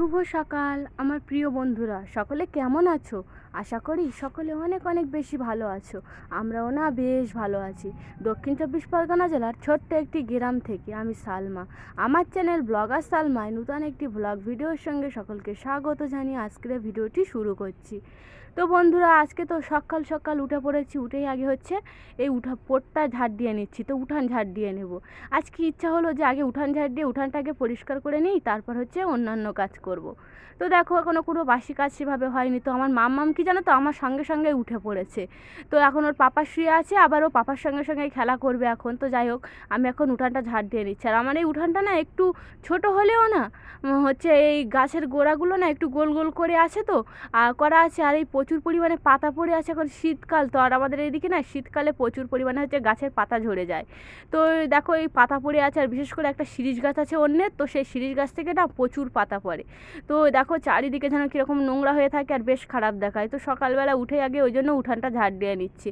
শুভ সকাল আমার প্রিয় বন্ধুরা সকলে কেমন আছো? আশা করি সকলে অনেক অনেক বেশি ভালো আছো। আমরাও না বেশ ভালো আছি। দক্ষিণ চব্বিশ পরগনা জেলার ছোট্ট একটি গ্রাম থেকে আমি সালমা। আমার চ্যানেল ব্লগার সালমায় নূতন একটি ব্লগ ভিডিওর সঙ্গে সকলকে স্বাগত জানিয়ে আজকের ভিডিওটি শুরু করছি। তো বন্ধুরা, আজকে তো সকাল সকাল উঠে পড়েছি। উঠেই আগে হচ্ছে এই উঠা পোটটা ঝাড় দিয়ে নিচ্ছি। তো উঠান ঝাড় দিয়ে নেব। আজকে ইচ্ছা হলো যে আগে উঠান ঝাড় দিয়ে উঠানটাকে পরিষ্কার করে নিই, তারপর হচ্ছে অন্যান্য কাজ করব। তো দেখো এখনও কোনো বাসি কাজ সেভাবে হয়নি। তো আমার মাম্মাম কি জানো তো? আমার সঙ্গে সঙ্গে উঠে পড়েছে। তো এখন ওর পাপা শুয়ে আছে, আবার ও পাপার সঙ্গে সঙ্গে খেলা করবে এখন। তো যাই হোক, আমি এখন উঠানটা ঝাড় দিয়ে নিচ্ছি। আর আমার এই উঠানটা না একটু ছোট হলেও না হচ্ছে এই গাছের গোড়াগুলো না একটু গোল গোল করে আছে তো আর করা আছে। আর এই প্রচুর পরিমাণে পাতা পড়ে আছে এখন শীতকাল তো। আর আমাদের এইদিকে না শীতকালে প্রচুর পরিমাণে হচ্ছে গাছের পাতা ঝরে যায়। তো দেখো এই পাতা পড়ে আছে, আর বিশেষ করে একটা শিরিষ গাছ আছে অন্যের তো সেই শিরিষ গাছ থেকে না প্রচুর পাতা পড়ে। তো দেখো চারিদিকে যেন কীরকম নোংরা হয়ে থাকে, আর বেশ খারাপ দেখায়। তো সকালবেলা উঠে আগে ওই জন্য উঠানটা ঝাড় দিয়ে নিচ্ছি।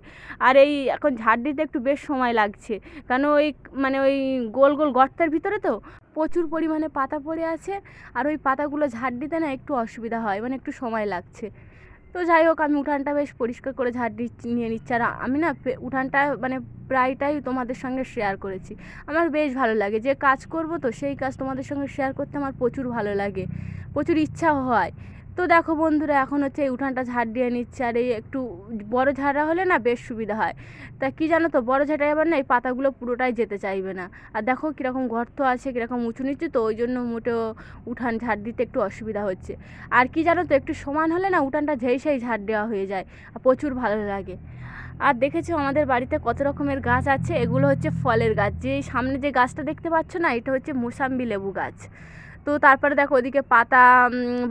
আর এই এখন ঝাড় দিতে একটু বেশ সময় লাগছে। কেন ওই মানে ওই গোল গোল গর্তের ভিতরে তো প্রচুর পরিমাণে পাতা পড়ে আছে। আর ওই পাতাগুলো ঝাড় দিতে না একটু অসুবিধা হয় মানে একটু সময় লাগছে। তো যাই হোক, আমি উঠানটা বেশ পরিষ্কার করে ঝাড় নিয়ে নিচ্ছি। আর আমি না উঠানটা মানে প্রায়টাই তোমাদের সঙ্গে শেয়ার করেছি। আমার বেশ ভালো লাগে। যে কাজ করব তো সেই কাজ তোমাদের সঙ্গে শেয়ার করতে আমার প্রচুর ভালো লাগে। প্রচুর ইচ্ছাও হয়। তো দেখো বন্ধুরা, এখন হচ্ছে এই উঠানটা ঝাড় দিয়ে নিচ্ছে। আর এই একটু বড় ঝাড়া হলে না বেশ সুবিধা হয়। তা কি জানো তো, বড় ঝাঁটায় আবার না এই পাতাগুলো পুরোটাই যেতে চাইবে না। আর দেখো কীরকম গর্ত আছে, কীরকম উঁচু নিচু, তো ওই জন্য মোটেও উঠান ঝাড় দিতে একটু অসুবিধা হচ্ছে। আর কি জানো তো, একটু সমান হলে না উঠানটা যেই সেই ঝাড় দেওয়া হয়ে যায়। আর প্রচুর ভালো লাগে। আর দেখেছ আমাদের বাড়িতে কত রকমের গাছ আছে? এগুলো হচ্ছে ফলের গাছ। যে সামনে যে গাছটা দেখতে পাচ্ছ না, এটা হচ্ছে মোসাম্বি লেবু গাছ। তো তারপরে দেখো ওদিকে পাতা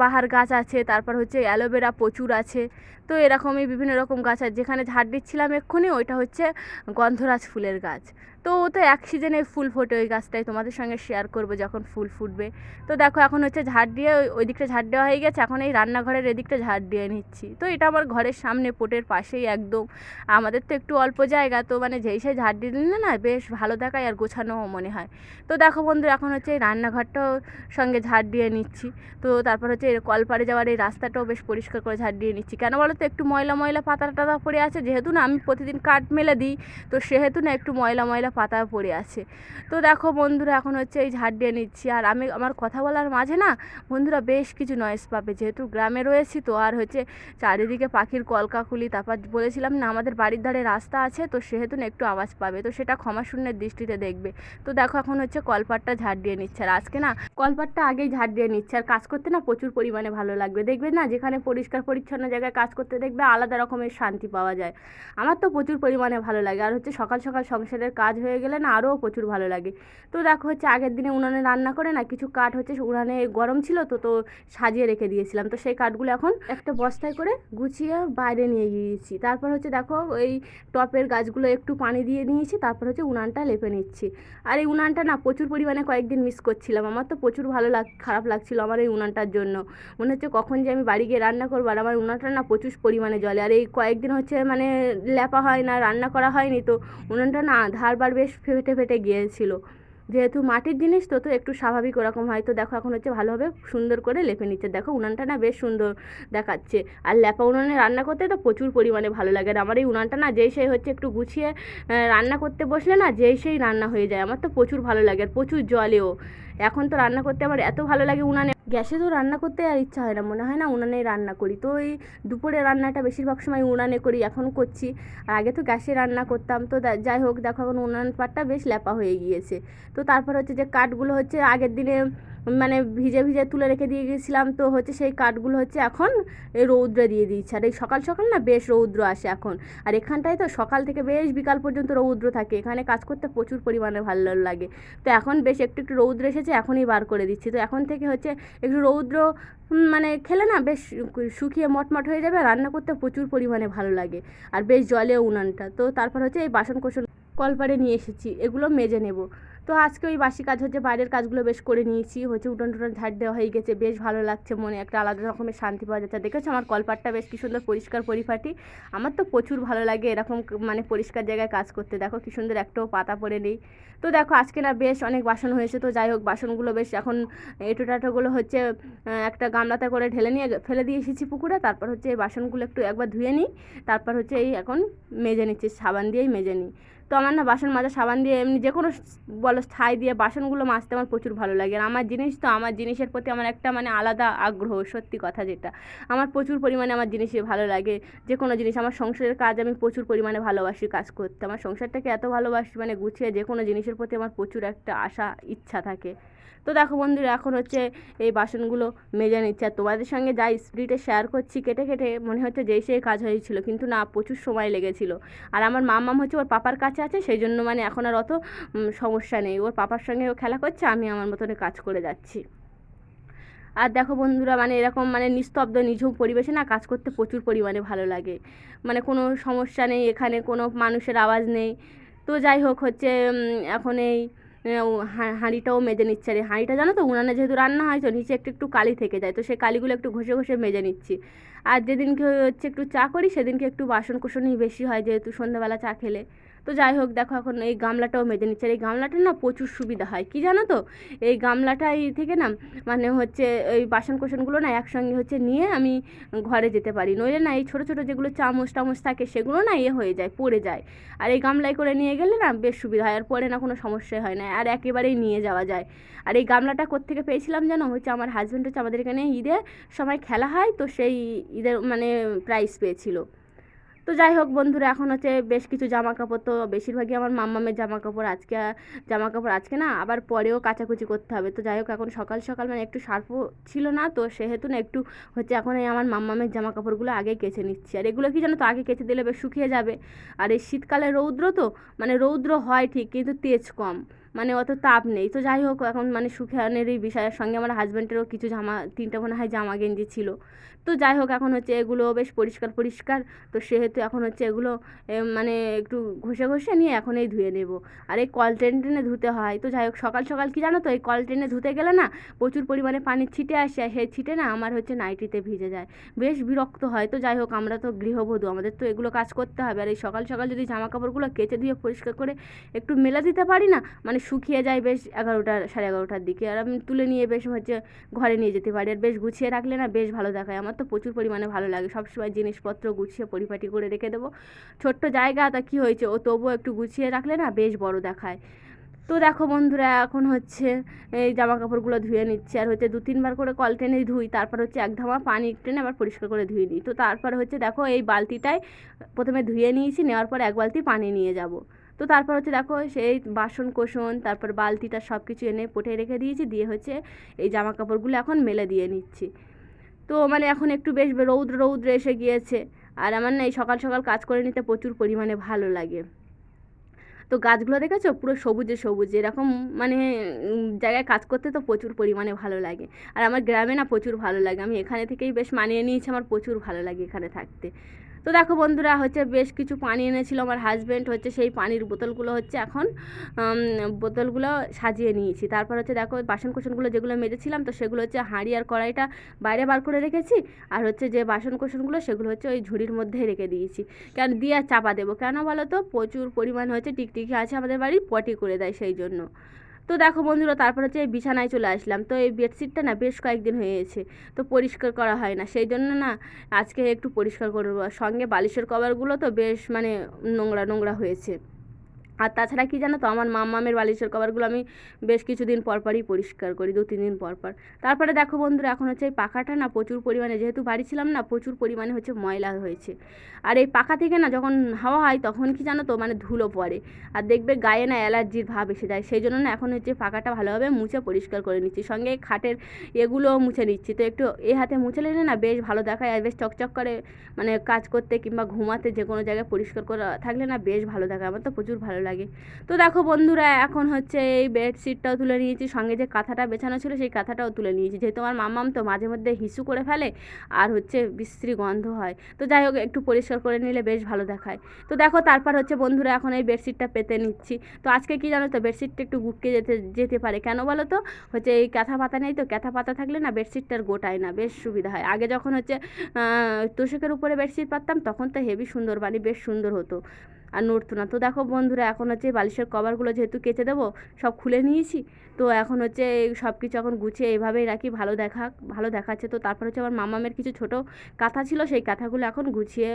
বাহার গাছ আছে তারপর হচ্ছে অ্যালোভেরা প্রচুর আছে। তো এরকমই বিভিন্ন রকম গাছ আছে। যেখানে ঝাড় দিচ্ছিলাম এক্ষুনি, ওইটা হচ্ছে গন্ধরাজ ফুলের গাছ। তো ও তো এক সিজনে ফুল ফোটে ওই গাছটাই, তোমাদের সঙ্গে শেয়ার করব যখন ফুল ফুটবে। তো দেখো, এখন হচ্ছে ঝাড় দিয়ে ওই- দিকটা ঝাড় দেওয়া হয়ে গেছে, এখন এই রান্নাঘরের এদিকটা ঝাড় দিয়ে নিচ্ছি। তো এটা আমার ঘরের সামনে পোটের পাশেই একদম। আমাদের তো একটু অল্প জায়গা, তো মানে যেই সেই ঝাড় দিয়ে দিলে না বেশ ভালো দেখায় আর গোছানোও মনে হয়। তো দেখো বন্ধু এখন হচ্ছে এই রান্নাঘরটাও সঙ্গে ঝাড় দিয়ে নিচ্ছি। তো তারপর হচ্ছে এই কলপারে যাওয়ার এই রাস্তাটাও বেশ পরিষ্কার করে ঝাড় দিয়ে নিচ্ছি। কেন বলো তো একটু ময়লা ময়লা পাতা টাতা পড়ে আছে। যেহেতু না, আমি প্রতিদিন কাঠ মেলে দিই, তো সেহেতু না একটু ময়লা ময়লা পাতা পড়ে আছে। তো দেখো বন্ধুরা, এখন হচ্ছে এই ঝাড় দিয়ে নিচ্ছি। আর আমি, আমার কথা বলার মাঝে না, বন্ধুরা বেশ কিছু নয়েস পাবে। যেহেতু গ্রামে রয়েছি তো, আর হচ্ছে চারিদিকে পাখির কলকাকুলি, তারপর বলেছিলাম না, আমাদের বাড়ির ধারে রাস্তা আছে, তো সেহেতু না একটু আওয়াজ পাবে। তো সেটা ক্ষমাশূন্যের দৃষ্টিতে দেখবে। তো দেখো এখন হচ্ছে কলপাটটা ঝাড় দিয়ে নিচ্ছে। আর আজকে না, কলপাটটা আগেই ঝাড় দিয়ে নিচ্ছে। আর কাজ করতে না প্রচুর পরিমাণে ভালো লাগবে। দেখবে না, যেখানে পরিষ্কার পরিচ্ছন্ন জায়গায় কাজ করতে দেখবে আলাদা রকমের শান্তি পাওয়া যায়। আমার তো প্রচুর পরিমাণে ভালো লাগে। আর হচ্ছে সকাল সকাল সংসারের কাজ হয়ে গেলে না আরও প্রচুর ভালো লাগে। তো দেখো হচ্ছে আগের দিনে উনানে রান্না করে না কিছু কাঠ হচ্ছে উনানে গরম ছিল তো তো সাজিয়ে রেখে দিয়েছিলাম। তো সেই কাঠগুলো এখন একটা বস্তায় করে গুছিয়ে বাইরে নিয়ে গিয়েছি। তারপর হচ্ছে দেখো ওই টপের গাছগুলো একটু পানি দিয়ে নিয়েছি, তারপর হচ্ছে উনানটা লেপে নিচ্ছি। আর এই উনানটা না প্রচুর পরিমাণে কয়েকদিন মিস করছিলাম। আমার তো প্রচুর ভালো লাগ, খারাপ লাগছিল আমার এই উনানটার জন্য। মনে হচ্ছে কখন যে আমি বাড়ি গিয়ে রান্না করব। আর আমার উনানটা না প্রচুর পরিমাণে জলে। আর এই কয়েকদিন হচ্ছে মানে লেপা হয় না, রান্না করা হয়নি তো, উনুনটা না ধারবার বেশ ফেটে ফেটে গিয়েছিল। যেহেতু মাটির জিনিস তো তো একটু স্বাভাবিক ওরকম হয়। তো দেখো এখন হচ্ছে ভালোভাবে সুন্দর করে লেপে নিচ্ছে। দেখো উনানটা না বেশ সুন্দর দেখাচ্ছে। আর ল্যাপা উনানে রান্না করতে তো প্রচুর পরিমাণে ভালো লাগে। আর আমার এই উনানটা না যেই সেই হচ্ছে একটু গুছিয়ে রান্না করতে বসলে না যেই সেই রান্না হয়ে যায়। আমার তো প্রচুর ভালো লাগে। আর প্রচুর জলেও। এখন তো রান্না করতে আমার এত ভালো লাগে উনানে। গ্যাসে তো রান্না করতে আর ইচ্ছা হয় না, মনে হয় না উনানে রান্না করি। তো এই দুপুরে রান্নাটা বেশিরভাগ সময় উনানে করি, এখন করছি। আর আগে তো গ্যাসে রান্না করতাম, তো যাই হোক, দেখো এখন উনান পাটটা বেশ ল্যাপা হয়ে গিয়েছে। তো তারপর হচ্ছে যে কাঠগুলো হচ্ছে আগের দিনে মানে ভিজে ভিজে তুলে রেখে দিয়ে গেছিলাম তো হচ্ছে সেই কাঠগুলো হচ্ছে এখন এই রৌদ্রে দিয়ে দিচ্ছে। আর এই সকাল সকাল না বেশ রৌদ্র আসে এখন। আর এখানটায় তো সকাল থেকে বেশ বিকাল পর্যন্ত রৌদ্র থাকে। এখানে কাজ করতে প্রচুর পরিমাণে ভালো লাগে। তো এখন বেশ একটু একটু রৌদ্র এসেছে, এখনই বার করে দিচ্ছি। তো এখন থেকে হচ্ছে একটু রৌদ্র মানে খেলে না বেশ শুকিয়ে মটমট হয়ে যাবে রান্না করতে প্রচুর পরিমাণে ভালো লাগে। আর বেশ জলে উনানটা। তো তারপর হচ্ছে এই বাসন কোসন কলপারে নিয়ে এসেছি। এগুলো মেজে নেব। তো আজকে ওই বাসি কাজ হচ্ছে, বাইরের কাজগুলো বেশ করে নিয়েছি। হচ্ছে উঠোন টুটন ঝাড় দেওয়া হয়ে গেছে, বেশ ভালো লাগছে মনে, একটা আলাদা রকমের শান্তি পাওয়া যাচ্ছে। দেখেছ আমার কলপাটটা বেশ কি সুন্দর পরিষ্কার পরিপাটি? আমার তো প্রচুর ভালো লাগে এরকম মানে পরিষ্কার জায়গায় কাজ করতে। দেখো কি সুন্দর একটাও পাতা পড়ে নেই। তো দেখো আজকে না বেশ অনেক বাসন হয়েছে, তো যাই হোক বাসনগুলো বেশ এখন এঁটো টাটোগুলো হচ্ছে একটা গামলাতে করে ঢেলে নিয়ে ফেলে দিয়ে এসেছি পুকুরে। তারপর হচ্ছে এই বাসনগুলো একটু একবার ধুয়ে নিই। তারপর হচ্ছে এই এখন মেজে নিচ্ছি, সাবান দিয়েই মেজে নিই। তো আমার না বাসন মাজা, সাবান দিয়ে এমনি যে কোনো বলো ছাই দিয়ে বাসনগুলো মাজতে আমার প্রচুর ভালো লাগে। আর আমার জিনিস তো, আমার জিনিসের প্রতি আমার একটা মানে আলাদা আগ্রহ, সত্যি কথা যেটা। আমার প্রচুর পরিমাণে আমার জিনিসে ভালো লাগে। যে কোনো জিনিস, আমার সংসারের কাজ আমি প্রচুর পরিমাণে ভালোবাসি কাজ করতে। আমার সংসারটাকে এত ভালোবাসি মানে গুছিয়ে যে কোনো জিনিসের প্রতি আমার প্রচুর একটা আশা, ইচ্ছা থাকে। তো দেখো বন্ধুরা, এখন হচ্ছে এই বাসনগুলো মেজে নিচ্ছে। আর তোমাদের সঙ্গে যা স্পিডে শেয়ার করছি, কেটে কেটে মনে হচ্ছে যেই সেই কাজ হয়েছিল, কিন্তু না, প্রচুর সময় লেগেছিল। আর আমার মাম্মাম হচ্ছে ওর পাপার কাছে আছে, সেই জন্য মানে এখন আর অত সমস্যা নেই। ওর পাপার সঙ্গে ও খেলা করছে, আমি আমার মতনে কাজ করে যাচ্ছি। আর দেখো বন্ধুরা মানে এরকম মানে নিস্তব্ধ, নিঝুম পরিবেশে না কাজ করতে প্রচুর পরিমাণে ভালো লাগে। মানে কোনো সমস্যা নেই, এখানে কোনো মানুষের আওয়াজ নেই। তো যাই হোক হচ্ছে এখন এই হাঁড়িটাও মেজে নিচ্ছে আর হাঁড়িটা জানো তো? উনানে যেহেতু রান্না হয়, তো নিচে একটু একটু কালি থেকে যায়। তো সেই কালিগুলো একটু ঘষে ঘষে মেজে নিচ্ছি। আর যেদিনকে হচ্ছে একটু চা করি, সেদিনকে একটু বাসন কোসনই বেশি হয়, যেহেতু সন্ধ্যাবেলা চা খেলে। তো যাই হোক, দেখো এখন এই গামলাটাও মেজে নিচ্ছে। আর এই গামলাটা না প্রচুর সুবিধা হয়। কি জানো তো? এই গামলাটাই থেকে না মানে হচ্ছে ওই বাসন কোসনগুলো না একসঙ্গে হচ্ছে নিয়ে আমি ঘরে যেতে পারি। নইলে না এই ছোটো ছোটো যেগুলো চামচ টামচ থাকে, সেগুলো না ইয়ে হয়ে যায়, পড়ে যায়। আর এই গামলায় করে নিয়ে গেলে না বেশ সুবিধা হয়। আর পরে না কোনো সমস্যাই হয় না। আর একেবারেই নিয়ে যাওয়া যায়। আর এই গামলাটা কোত্থেকে পেয়েছিলাম জানো? হচ্ছে আমার হাজব্যান্ড হচ্ছে আমাদের এখানে ঈদের সময় খেলা হয়, তো সেই ঈদের মানে প্রাইস পেয়েছিল। তো যাই হোক বন্ধুরা, এখন হচ্ছে বেশ কিছু জামা কাপড় তো বেশিরভাগই আমার মাম্মামের জামা কাপড় আজকে জামা কাপড় আজকে না আবার পরেও কাচাকুচি করতে হবে। তো যাই হোক, এখন সকাল সকাল মানে একটু সার্পও ছিল না, তো সেহেতু না একটু হচ্ছে এখন এই আমার মাম্মামের জামা কাপড়গুলো আগে কেচে নিচ্ছি। আর এগুলো কি জানো তো, আগে কেচে দিলে বেশ শুকিয়ে যাবে। আর এই শীতকালে রৌদ্র তো মানে রৌদ্র হয় ঠিক, কিন্তু তেজ কম মানে অত তাপ নেই। তো যাই হোক, এখন মানে সুখেনেরই বিষয়ের সঙ্গে আমার হাজব্যান্ডেরও কিছু জামা, তিনটা মনে হয় জামা গেঞ্জি ছিল। তো যাই হোক, এখন হচ্ছে এগুলো বেশ পরিষ্কার পরিষ্কার। তো সেহেতু এখন হচ্ছে এগুলো মানে একটু ঘষে ঘষে নিয়ে এখন এই ধুয়ে নেব। আর এই কল টেনে টেনে ধুতে হয়। তো যাই হোক, সকাল সকাল কি জানো তো? এই কল ট্রেনে ধুতে গেলে না প্রচুর পরিমাণে পানির ছিটে আসে আর সেই ছিটে না আমার হচ্ছে নাইটিতে ভিজে যায়। বেশ বিরক্ত হয়। তো যাই হোক, আমরা তো গৃহবধূ, আমাদের তো এগুলো কাজ করতে হবে। আর এই সকাল সকাল যদি জামা কাপড়গুলো কেচে ধুয়ে পরিষ্কার করে একটু মেলে দিতে পারি না মানে শুকিয়ে যায় বেশ এগারোটা, সাড়ে এগারোটার দিকে। আর আমি তুলে নিয়ে বেশ হচ্ছে ঘরে নিয়ে যেতে পারি। আর বেশ গুছিয়ে রাখলে না বেশ ভালো দেখায়। আমার তো প্রচুর পরিমাণে ভালো লাগে। সবসময় জিনিসপত্র গুছিয়ে পরিপাটি করে রেখে দেবো। ছোট্ট জায়গা তা কী হয়েছে? ও তবুও একটু গুছিয়ে রাখলে না বেশ বড় দেখায়। তো দেখো বন্ধুরা, এখন হচ্ছে এই জামা কাপড়গুলো ধুয়ে নিচ্ছে। আর হচ্ছে দু তিনবার করে কল টেনে ধুই। তারপর হচ্ছে এক ধামা পানি টেনে আবার পরিষ্কার করে ধুয়ে নিই। তো তারপর হচ্ছে দেখো এই বালতিটায় প্রথমে ধুয়ে নিয়েছি, নেওয়ার পর এক বালতি পানি নিয়ে যাব। তো তারপর হচ্ছে দেখো সেই বাসন কোসন তারপর বালতিটা সব কিছু এনে পটে রেখে দিয়েছি। দিয়ে হচ্ছে এই জামা কাপড়গুলো এখন মেলে দিয়ে নিচ্ছি। তো মানে এখন একটু বেশ রৌদ্র রৌদ্র এসে গিয়েছে। আর আমার না এই সকাল সকাল কাজ করে নিতে প্রচুর পরিমাণে ভালো লাগে। তো গাছগুলো দেখেছ? পুরো সবুজে, সবুজ। এরকম মানে জায়গায় কাজ করতে তো প্রচুর পরিমাণে ভালো লাগে। আর আমার গ্রামে না প্রচুর ভালো লাগে। আমি এখানে থেকেই বেশ মানিয়ে নিয়েছি। আমার প্রচুর ভালো লাগে এখানে থাকতে। তো দেখো বন্ধুরা, হচ্ছে বেশ কিছু পানি এনেছিল আমার হাজব্যান্ড হচ্ছে সেই পানির বোতলগুলো হচ্ছে এখন বোতলগুলো সাজিয়ে নিয়েছি। তারপর হচ্ছে দেখো বাসন কোসনগুলো যেগুলো মেজেছিলাম, তো সেগুলো হচ্ছে হাঁড়ি আর কড়াইটা বাইরে বার করে রেখেছি, আর হচ্ছে যে বাসন কোসনগুলো সেগুলো হচ্ছে ওই ঝুড়ির মধ্যে রেখে দিয়েছি। কেন দিয়ে চাপা দেবো? কেন বলো তো? প্রচুর পরিমাণ হচ্ছে টিকটিকি আছে আমাদের বাড়ি, পটি করে দেয় সেই জন্য। তো দেখো বন্ধুরা, তারপর হচ্ছে এই বিছানায় চলে আসলাম। তো এই বেডশিটটা না বেশ কয়েকদিন হয়েছে তো পরিষ্কার করা হয় না। সেই জন্য না আজকে একটু পরিষ্কার করব। সঙ্গে বালিশের কভারগুলো তো বেশ মানে নোংরা নোংরা হয়েছে। আর তাছাড়া কি জানো তো, আমার মামামের বালিশের কভারগুলো আমি বেশ কিছুদিন পর পরই পরিষ্কার করি, দু, তিন দিন পর পর। তারপরে দেখো বন্ধুরা, এখন হচ্ছে এই পাখাটা না প্রচুর পরিমাণে, যেহেতু বাড়ি ছিলাম না, প্রচুর পরিমাণে হচ্ছে ময়লা হয়েছে। আর এই পাখা থেকে না যখন হাওয়া হয়, তখন কি জানো তো মানে ধুলো পড়ে। আর দেখবে গায়ে না অ্যালার্জির ভাব এসে যায়। সেই জন্য না এখন হচ্ছে পাখাটা ভালোভাবে মুছে পরিষ্কার করে নিচ্ছি। সঙ্গে খাটের এগুলোও মুছে নিচ্ছি। তো একটু এ হাতে মুছে নিলে না বেশ ভালো দেখায় আর বেশ চকচক করে মানে কাজ করতে কিংবা ঘুমাতে যে কোনো জায়গায় পরিষ্কার করা থাকলে না বেশ ভালো দেখায়। আমার তো প্রচুর ভালো লাগে। তো দেখো বন্ধুরা, এখন হচ্ছে এই বেডশিটটাও তুলে নিয়েছি, সঙ্গে যে কাঁথাটা বেছানো ছিল সেই কাঁথাটাও তুলে নিয়েছি। যেহেতু আমার মাম্মাম তো মাঝে মধ্যে হিসু করে ফেলে, আর হচ্ছে বিশ্রী গন্ধ হয়। তো যাই হোক, একটু পরিষ্কার করে নিলে বেশ ভালো দেখায়। তো দেখো, তারপর হচ্ছে বন্ধুরা, এখন এই বেডশিটটা পেতে নিচ্ছি। তো আজকে কি জানো তো বেডশিটটা একটু গুটকে যেতে যেতে পারে। কেন বলো তো? হচ্ছে এই ক্যাথা পাতা নেই তো ক্যাথা পাতা থাকলে না বেডশিটটার গোটায় না, বেশ সুবিধা হয়। আগে যখন হচ্ছে তোষকের উপরে বেডশিট পাততাম, তখন তো হেভি সুন্দর বাড়ি বেশ সুন্দর হতো। আর নড়তো না। তো দেখো বন্ধুরা, এখন হচ্ছে বালিশের কভারগুলো যেহেতু কেচে দেবো, সব খুলে নিয়েছি। তো এখন হচ্ছে সব কিছু এখন গুছিয়ে এইভাবেই রাখি, ভালো দেখা, ভালো দেখাচ্ছে। তো তারপর হচ্ছে আমার মামামের কিছু ছোট কাঁথা ছিল, সেই কাঁথাগুলো এখন গুছিয়ে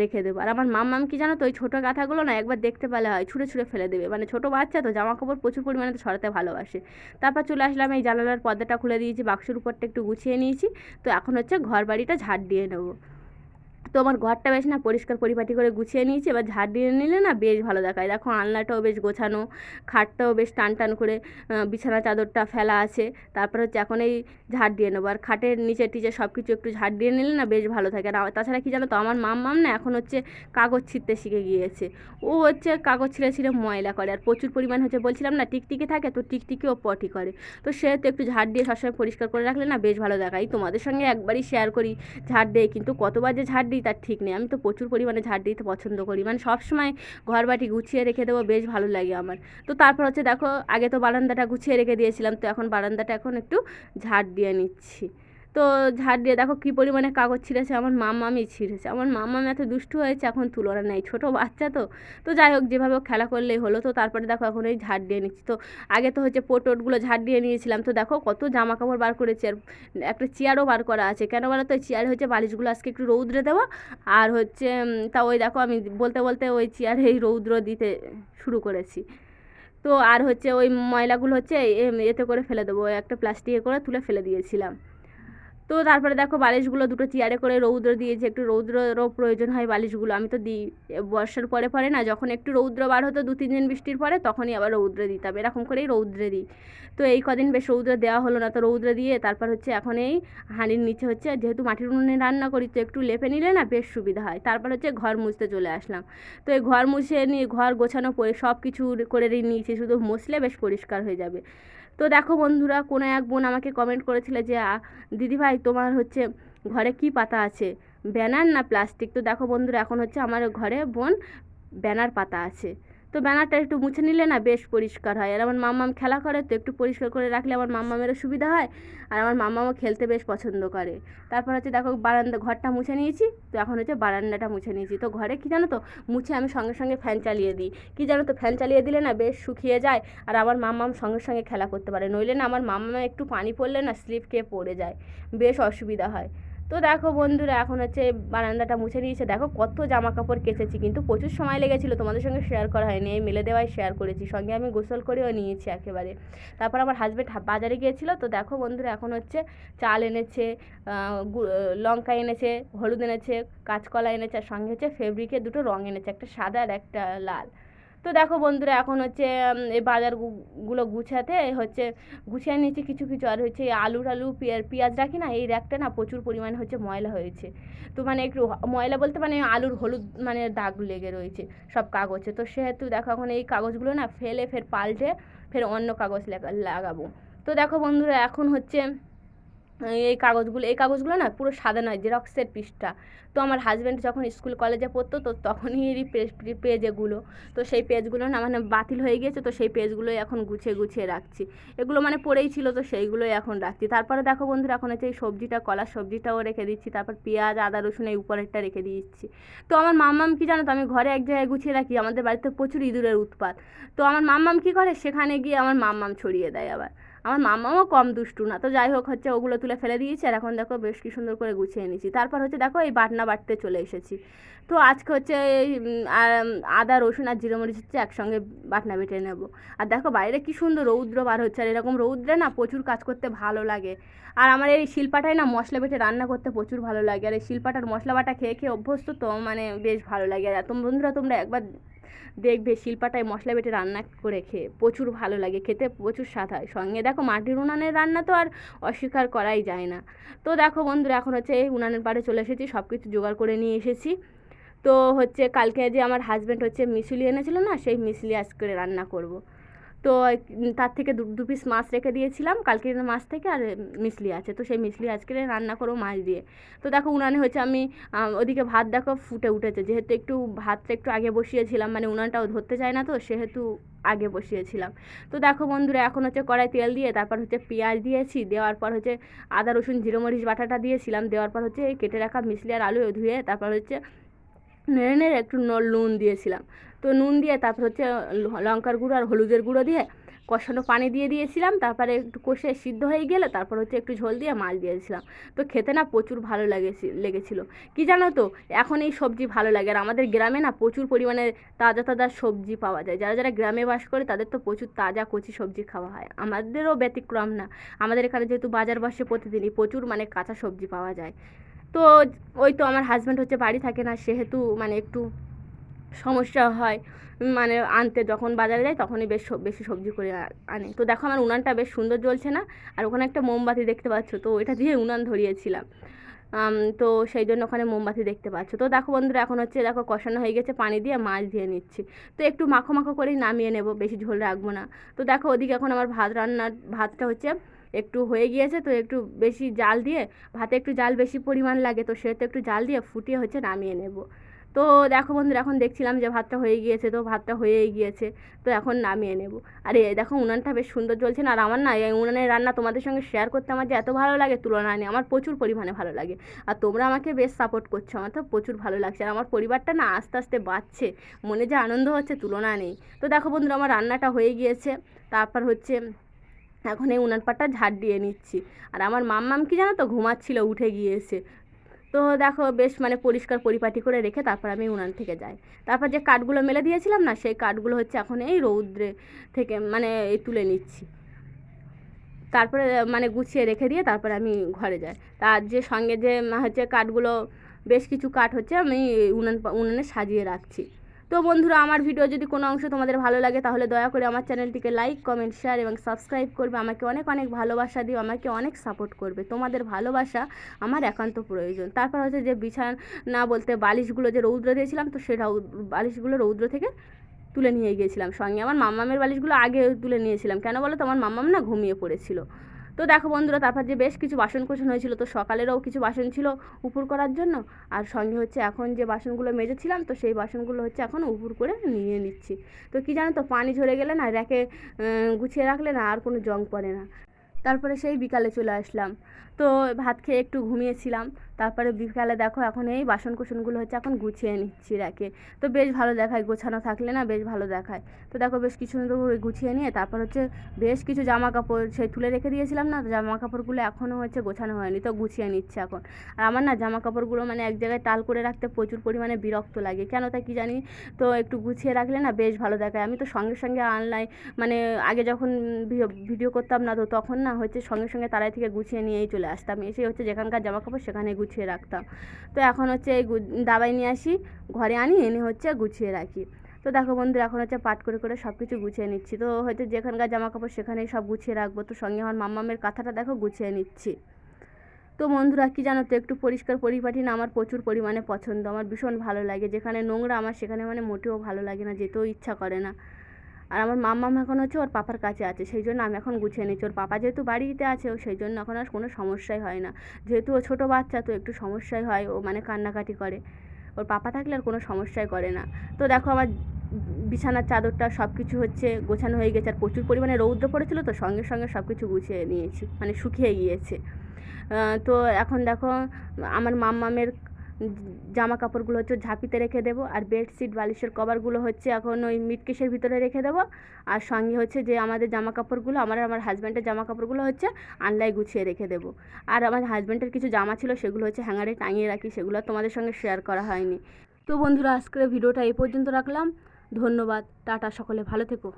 রেখে দেবো। আর আমার মাম্মাম কি জানো তো, ওই ছোটো কাঁথাগুলো না একবার দেখতে পেলে হয়, ছুঁড়ে ছুঁড়ে ফেলে দেবে। মানে ছোটো বাচ্চা তো জামা কাপড় প্রচুর পরিমাণে তো সরাতে ভালোবাসে। তারপর চলে আসলাম, এই জানালার পর্দাটা খুলে দিয়েছি, বাক্সের উপরটা একটু গুছিয়ে নিয়েছি। তো এখন হচ্ছে ঘর বাড়িটা ঝাড় দিয়ে নেব। তো আমার ঘরটা বেশ না পরিষ্কার পরিপাটি করে গুছিয়ে নিয়েছি, এবার ঝাড় দিয়ে নিলে না বেশ ভালো দেখায়। দেখো আলনাটাও বেশ গোছানো, খাটটাও বেশ টান টান করে বিছানা চাদরটা ফেলা আছে, তারপর হচ্ছে এখন এই ঝাড় দিয়ে নেব। আর খাটের নিচে টিচে সব কিছু একটু ঝাড় দিয়ে নিলে না বেশ ভালো থাকে। আর তাছাড়া কি জানো তো, আমার মাম মাম না এখন হচ্ছে কাগজ ছিঁড়তে শিখে গিয়েছে। ও হচ্ছে কাগজ ছিঁড়ে ছিঁড়ে ময়লা করে, আর প্রচুর পরিমাণ হচ্ছে বলছিলাম না টিকটিকি থাকে তো টিকটিকিও পটি করে। তো সে তো একটু ঝাড় দিয়ে সবসময় পরিষ্কার করে রাখলে না বেশ ভালো দেখায়। তোমাদের সঙ্গে একবারই শেয়ার করি ঝাড় দেয়, কিন্তু কতবার যে ঝাড় দিই তার ঠিক নেই। আমি তো প্রচুর পরিমাণে ঝাড় দিতে পছন্দ করি। মানে সবসময় ঘর বাটি গুছিয়ে রেখে দেবো, বেশ ভালো লাগে আমার। তো তারপর হচ্ছে দেখো, আগে তো বারান্দাটা গুছিয়ে রেখে দিয়েছিলাম, তো এখন বারান্দাটা এখন একটু ঝাড় দিয়ে নিচ্ছি। তো ঝাড় দিয়ে দেখো কী পরিমাণে কাগজ ছিঁড়েছে, আমার মামামি ছিঁড়েছে। আমার মামামি এত দুষ্টু হয়েছে, এখন তুলনা নেই, ছোটো বাচ্চা তো। তো যাই হোক, যেভাবে খেলা করলেই হলো। তো তারপরে দেখো এখন এই ঝাড় দিয়ে নিচ্ছি। তো আগে তো হচ্ছে পোটোটগুলো ঝাড় দিয়ে নিয়েছিলাম। তো দেখো কত জামা কাপড় বার করেছে আর একটা চেয়ারও বার করা আছে। কেন বলো তো চেয়ারে হচ্ছে বালিশগুলো আজকে একটু রৌদ্রে দেওয়া আর হচ্ছে তা ওই দেখো আমি বলতে বলতে ওই চেয়ারে এই রৌদ্র দিতে শুরু করেছি। তো আর হচ্ছে ওই ময়লাগুলো হচ্ছে এতে করে ফেলে দেবো। একটা প্লাস্টিকে করে তুলে ফেলে দিয়েছিলাম। তো তারপরে দেখো বালিশগুলো দুটো চেয়ারে করে রৌদ্র দিয়েছে, একটু রৌদ্ররও প্রয়োজন হয় বালিশগুলো। আমি তো দিই, বর্ষার পরে পরে না, যখন একটু রৌদ্র বার হতো দু তিন দিন বৃষ্টির পরে তখনই আবার রৌদ্রে দিতাম, এরকম করেই রৌদ্রে দিই। তো এই কদিন বেশ রৌদ্র দেওয়া হলো না, তো রৌদ্র দিয়ে তারপর হচ্ছে এখন এই হাঁড়ির নিচে হচ্ছে, যেহেতু মাটির উনুনে রান্না করি তো একটু লেপে নিলে না বেশ সুবিধা হয়। তারপর হচ্ছে ঘর মুছতে চলে আসলাম। তো এই ঘর মুছে নিয়ে, ঘর গোছানো পরে সব কিছু করে নিয়েছি, শুধু মুছলে বেশ পরিষ্কার হয়ে যাবে। তো দেখো বন্ধুরা কোনো এক বোন আমাকে কমেন্ট করেছিল যে "আ, দিদিভাই তোমার হচ্ছে ঘরে কি পাতা আছে? ব্যানার না প্লাস্টিক তো দেখো বন্ধুরা এখন হচ্ছে আমার ঘরে বোন ব্যানার পাতা আছে। তো ব্যানারটা একটু মুছে নিলে না বেশ পরিষ্কার হয়। আর আমার মাম্মাম খেলা করে তো একটু পরিষ্কার করে রাখলে আমার মাম্মামেরও সুবিধা হয় আর আমার মাম্মামও খেলতে বেশ পছন্দ করে। তারপর হচ্ছে দেখো বারান্দা, ঘরটা মুছে নিয়েছি, তো এখন হচ্ছে বারান্দাটা মুছে নিয়েছি। তো ঘরে কি জানো তো মুছে আমি সঙ্গে সঙ্গে ফ্যান চালিয়ে দিই। কি জানো তো ফ্যান চালিয়ে দিলে না বেশ শুকিয়ে যায় আর আমার মাম্মাম সঙ্গে সঙ্গে খেলা করতে পারে। নইলে না আমার মাম্মাম একটু পানি পড়লে না স্লিপ খেয়ে পড়ে যায়। বেশ অসুবিধা হয়। তো দেখো বন্ধুরা, এখন হচ্ছে বারান্দাটা মুছে নিয়েছে। দেখো কত জামা কাপড় কেচেছি, কিন্তু প্রচুর সময় লেগেছিলো। তোমাদের সঙ্গে শেয়ার করা হয়নি, এই মেলে দেওয়াই শেয়ার করেছি। সঙ্গে আমি গোসল করেও নিয়েছি একেবারে। তারপর আমার হাজব্যান্ড বাজারে গিয়েছিল। তো দেখো বন্ধুরা, এখন হচ্ছে চাল এনেছে লঙ্কা এনেছে, হলুদ এনেছে, কাঁচকলা এনেছে, আর সঙ্গে হচ্ছে ফেব্রিকের দুটো রঙ এনেছে, একটা সাদা আর একটা লাল। তো দেখো বন্ধুরা, এখন হচ্ছে এই বাজারগুলো গুছাতে হচ্ছে, গুছিয়ে নিয়েছি কিছু কিছু, আর হচ্ছে আলু টালু, পেঁয়াজ পেঁয়াজ রাখি না, এই র্যাকটা না প্রচুর পরিমাণে হচ্ছে ময়লা হয়েছে। তো মানে একটু ময়লা বলতে মানে আলুর হলুদ মানে দাগ লেগে রয়েছে, সব কাগজে। তো সেহেতু দেখো এখন এই কাগজগুলো না ফেলে, ফের পাল্টে, ফের অন্য কাগজ লাগাবো। তো দেখো বন্ধুরা, এখন হচ্ছে এই কাগজগুলো এই কাগজগুলো না পুরো সাদা নয় জেরক্সের পিসটা তো আমার হাজব্যান্ড যখন স্কুল কলেজে পড়তো, তো তখনই পেজ এগুলো। তো সেই পেজগুলো না মানে বাতিল হয়ে গিয়েছে, তো সেই পেজগুলোই এখন গুছিয়ে গুছিয়ে রাখছি। এগুলো মানে পড়েই ছিল, তো সেইগুলোই এখন রাখছি। তারপরে দেখো বন্ধুরা, এখন হচ্ছে এই সবজিটা কলার সবজিটাও রেখে দিচ্ছি। তারপর পেঁয়াজ, আদা, রসুন এই উপরেরটা রেখে দিচ্ছি। তো আমার মাম্মাম কি জানো তো, আমি ঘরে এক জায়গায় গুছিয়ে রাখি, আমাদের বাড়িতে প্রচুর ইঁদুরের উৎপাত। তো আমার মাম্মাম কি করে? সেখানে গিয়ে আমার মাম্মাম ছড়িয়ে দেয় আবার। আমার মামাও কম দুষ্টু না। তো যাই হোক হচ্ছে ওগুলো তুলে ফেলে দিয়েছি আর এখন দেখো বেশ কি সুন্দর করে গুছিয়ে নিয়েছি তারপর হচ্ছে দেখো এই বাটনা বাটতে চলে এসেছি। তো আজকে হচ্ছে এই আদা, রসুন আর জিরে মরিচ হচ্ছে একসঙ্গে বাটনা বেটে নেব। আর দেখো বাইরে কি সুন্দর রৌদ্র বার হচ্ছে আর এরকম রৌদ্রে না প্রচুর কাজ করতে ভালো লাগে। আর আমার এই শিলপাটায় না মশলা বেটে রান্না করতে প্রচুর ভালো লাগে। আর এই শিলপাটার মশলা বাটা খেয়ে খেয়ে অভ্যস্ত তো মানে বেশ ভালো লাগে। আর তোম বন্ধুরা তোমরা একবার দেখবে শিল্পাটায় মশলা বেটে রান্না করে খেয়ে প্রচুর ভালো লাগে, খেতে প্রচুর স্বাদ হয়। সঙ্গে দেখো মাটির উনানের রান্না তো আর অস্বীকার করাই যায় না। তো দেখো বন্ধুরা, এখন হচ্ছে এই উনানের পাড়ে চলে এসেছি সব কিছু জোগাড় করে নিয়ে এসেছি। তো হচ্ছে কালকে যে আমার হাজব্যান্ড হচ্ছে মিশুলি এনেছিল না, সেই মিশুলি আজকে রান্না করব। তো তার থেকে দু দু পিস মাছ রেখে দিয়েছিলাম। কালকের মাছ থেকে আর মিশলি আছে। তো সেই মিশলি আজকে রান্না করব মাছ দিয়ে। তো দেখো, উনানে হচ্ছে আমি ওদিকে ভাত দেখো ফুটে উঠেছে। যেহেতু একটু ভাতটা একটু আগে বসিয়েছিলাম মানে উনানটাও ধরতে চায় না তো, সেহেতু আগে বসিয়েছিলাম। তো দেখো বন্ধুরা, এখন হচ্ছে কড়াই তেল দিয়ে, তারপর হচ্ছে পেঁয়াজ দিয়েছি। দেওয়ার পর হচ্ছে আদা, রসুন, জিরো, মরিচ, বাটাটা দিয়েছিলাম। দেওয়ার পর হচ্ছে কেটে রাখা মিশলি আর আলু ধুয়ে, তারপর হচ্ছে নেড়ে নেড়ে একটু নুন দিয়েছিলাম। তো নুন দিয়ে তারপর হচ্ছে লঙ্কার গুঁড়ো আর হলুদের গুঁড়ো দিয়ে কষানো পানি দিয়ে দিয়েছিলাম। তারপরে একটু কষে সিদ্ধ হয়ে গেলে তারপর হচ্ছে একটু ঝোল দিয়ে মাছ দিয়েছিলাম। তো খেতে না প্রচুর ভালো লাগেছি লেগেছিলো। কি জানো তো, এখন এই সবজি ভালো লাগে আর আমাদের গ্রামে না প্রচুর পরিমাণে তাজা তাজা সবজি পাওয়া যায়। যারা যারা গ্রামে বাস করে তাদের তো প্রচুর তাজা কচি সবজি খাওয়া হয়। আমাদেরও ব্যতিক্রম না। আমাদের এখানে যেহেতু বাজার বসে প্রতিদিনই প্রচুর মানে কাঁচা সবজি পাওয়া যায়। তো ওই তো আমার হাজব্যান্ড হচ্ছে বাড়ি থাকে না, সেহেতু মানে একটু সমস্যা হয়। মানে আনতে যখন বাজারে যায় তখনই বেশ বেশি সবজি করে আনে। তো দেখো আমার উনানটা বেশ সুন্দর জ্বলছে না, আর ওখানে একটা মোমবাতি দেখতে পাচ্ছ তো, ওইটা দিয়ে উনান ধরিয়েছিলাম। তো সেই জন্য ওখানে মোমবাতি দেখতে পাচ্ছ। তো দেখো বন্ধুরা, এখন হচ্ছে দেখো কষানো হয়ে গেছে, পানি দিয়ে মাছ দিয়ে নিচ্ছি। তো একটু মাখো মাখো করেই নামিয়ে নেব, বেশি ঝোল রাখব না। তো দেখো ওদিকে এখন আমার ভাত রান্নার, ভাতটা হচ্ছে একটু হয়ে গিয়েছে তো একটু বেশি জাল দিয়ে, ভাতে একটু জাল বেশি পরিমাণ লাগে তো সেহেতু একটু জাল দিয়ে ফুটিয়ে হচ্ছে নামিয়ে নেব। তো দেখো বন্ধুরা, এখন দেখছিলাম যে ভাতটা হয়ে গিয়েছে তো ভাতটা হয়েই গিয়েছে, তো এখন নামিয়ে নেব। আর দেখো উনানটা বেশ সুন্দর জ্বলছে না, আর আমার না এই উনানের রান্না তোমাদের সঙ্গে শেয়ার করতে আমার যে এত ভালো লাগে তুলনা নেই, আমার প্রচুর পরিমাণে ভালো লাগে। আর তোমরা আমাকে বেশ সাপোর্ট করছ, আমার তো প্রচুর ভালো লাগছে, আর আমার পরিবারটা না আস্তে আস্তে বাড়ছে, মনে যে আনন্দ হচ্ছে তুলনা নেই। তো দেখো বন্ধুরা, আমার রান্নাটা হয়ে গিয়েছে, তারপর হচ্ছে এখন এই উনান পাটটা ঝাড় দিয়ে নিচ্ছি। আর আমার মাম্মাম কি জানো তো ঘুমাচ্ছিল, উঠে গিয়েছে। তো দেখো বেশ মানে পরিষ্কার পরিপাটি করে রেখে তারপর আমি উনান থেকে যাই। তারপর যে কাঠগুলো মেলে দিয়েছিলাম না, সেই কাঠগুলো হচ্ছে এখন এই রৌদ্রে থেকে মানে এই তুলে নিচ্ছি। তারপরে মানে গুছিয়ে রেখে দিয়ে তারপরে আমি ঘরে যাই। তার যে সঙ্গে যে হচ্ছে কাঠগুলো, বেশ কিছু কাঠ হচ্ছে আমি উনান উনানে সাজিয়ে রাখছি। তো বন্ধুরা, আমার ভিডিও যদি কোনো অংশ তোমাদের ভালো লাগে, তাহলে দয়া করে আমার চ্যানেলটিকে লাইক কমেন্ট শেয়ার এবং সাবস্ক্রাইব করবে। আমাকে অনেক অনেক ভালোবাসা দিও, আমাকে অনেক সাপোর্ট করবে। তোমাদের ভালোবাসা আমার একান্ত প্রয়োজন। তারপর হচ্ছে যে বিছানা বলতে বালিশগুলো যে রৌদ্র দিয়েছিলাম, তো সেটা বালিশগুলো রৌদ্র থেকে তুলে নিয়ে গিয়েছিলাম। সঙ্গে আমার মাম্মামের বালিশগুলো আগে তুলে নিয়েছিলাম। কেন বলো তো? আমার মাম্মাম না ঘুমিয়ে পড়েছিল। তো দেখো বন্ধুরা, তারপর যে বেশ কিছু বাসন কোসন হয়েছিল, তো সকালেরও কিছু বাসন ছিল উপর করার জন্য। আর সঙ্গে হচ্ছে এখন যে বাসনগুলো মেজেছিলাম, তো সেই বাসনগুলো হচ্ছে এখন উপর করে নিয়ে নিচ্ছি। তো কি জানো তো, পানি ঝরে গেলে না র্যাকে গুছিয়ে রাখলে না আর কোনো জং পড়ে না। তারপরে সেই বিকালে চলে আসলাম। তো ভাত খেয়ে একটু ঘুমিয়েছিলাম। তারপরে বিকালে দেখো এখন এই বাসন কুসনগুলো হচ্ছে এখন গুছিয়ে নিচ্ছি র্যাকে। তো বেশ ভালো দেখায়, গোছানো থাকলে না বেশ ভালো দেখায়। তো দেখো বেশ কিছু সুন্দর করে গুছিয়ে নিয়ে তারপর হচ্ছে বেশ কিছু জামা কাপড় সেই তুলে রেখে দিয়েছিলাম না জামা কাপড়গুলো এখনও হচ্ছে গোছানো হয়নি, তো গুছিয়ে নিচ্ছে এখন। আর আমার না জামা কাপড়গুলো মানে এক জায়গায় টাল করে রাখতে প্রচুর পরিমাণে বিরক্ত লাগে। কেন তা কি জানি? তো একটু গুছিয়ে রাখলে না বেশ ভালো দেখায়। আমি তো সঙ্গে সঙ্গে অনলাইন মানে আগে যখন ভিডিও ভিডিও করতাম না তো তখন না হচ্ছে সঙ্গে সঙ্গে তারাই থেকে গুছিয়ে নিয়েই চলে আসতাম। এসে হচ্ছে যেখানকার জামা কাপড় সেখানে গুছিয়ে রাখতাম। তো এখন হচ্ছে এই দাবাই নিয়ে আসি, ঘরে আনি, এনে হচ্ছে গুছিয়ে রাখি। তো দেখো বন্ধু এখন হচ্ছে পাট করে করে সব কিছু গুছিয়ে নিচ্ছি। তো হয়তো যেখানকার জামা কাপড় সেখানেই সব গুছিয়ে রাখব। তো সঙ্গে আমার মাম্মামের কাঁথাটা দেখো, গুছিয়ে নিচ্ছি। তো বন্ধুরা, কি জানো তো, একটু পরিষ্কার পরিপাটি না, আমার প্রচুর পরিমাণে পছন্দ। আমার ভীষণ ভালো লাগে। যেখানে নোংরা, আমার সেখানে মানে মোটেও ভালো লাগে না, যেতেও ইচ্ছা করে না। আর আমার মাম্মাম এখন হচ্ছে ওর পাপার কাছে আছে, সেই জন্য আমি এখন গুছিয়ে নিচ্ছি। ওর পাপা যেহেতু বাড়িতে আছে, ও সেই জন্য এখন আর কোনো সমস্যাই হয় না। যেহেতু ও ছোটো বাচ্চা, তো একটু সমস্যাই হয়, ও মানে কান্নাকাটি করে। ওর পাপা থাকলে আর কোনো সমস্যাই করে না। তো দেখো আমার বিছানার চাদরটা সব কিছু হচ্ছে গোছানো হয়ে গেছে, আর প্রচুর পরিমাণে রৌদ্র পড়েছিল, তো সঙ্গে সঙ্গে সব কিছু গুছিয়ে নিয়েছি মানে শুকিয়ে গিয়েছে। তো এখন দেখো, আমার মাম্মামের জামা কাপড়গুলো হচ্ছে ঝাঁপিতে রেখে দেবো, আর বেডশিট, বালিশের কভারগুলো হচ্ছে এখন ওই মিটকেসের ভিতরে রেখে দেবো, আর সঙ্গে হচ্ছে যে আমাদের জামা কাপড়গুলো আমার আমার হাজব্যান্ডের জামা কাপড়গুলো হচ্ছে আনলাই গুছিয়ে রেখে দেবো। আর আমার হাজব্যান্ডের কিছু জামা ছিল, সেগুলো হচ্ছে হ্যাঙ্গারে টাঙিয়ে রাখি, সেগুলো তোমাদের সঙ্গে শেয়ার করা হয়নি। তো বন্ধুরা, আজকের ভিডিওটা এই পর্যন্ত রাখলাম। ধন্যবাদ, টাটা সকলে, ভালো থেকো।